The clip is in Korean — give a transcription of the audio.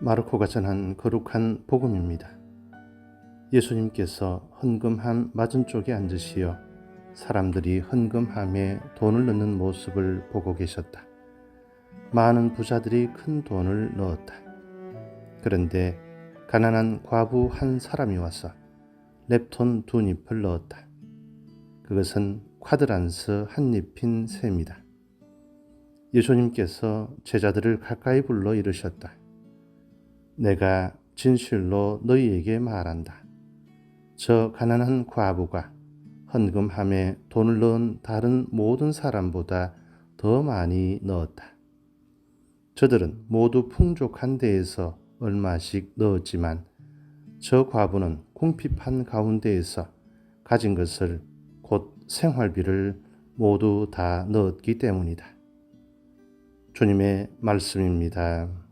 마르코가 전한 거룩한 복음입니다. 예수님께서 헌금함 맞은 쪽에 앉으시어 사람들이 헌금함에 돈을 넣는 모습을 보고 계셨다. 많은 부자들이 큰 돈을 넣었다. 그런데 가난한 과부 한 사람이 와서 랩톤 두 잎을 넣었다. 그것은 쿼드란스 한 잎인 셈이다. 예수님께서 제자들을 가까이 불러 이르셨다. 내가 진실로 너희에게 말한다. 저 가난한 과부가 헌금함에 돈을 넣은 다른 모든 사람보다 더 많이 넣었다. 저들은 모두 풍족한 데에서 얼마씩 넣었지만 저 과부는 궁핍한 가운데에서 가진 것을 곧 생활비를 모두 다 넣었기 때문이다. 주님의 말씀입니다.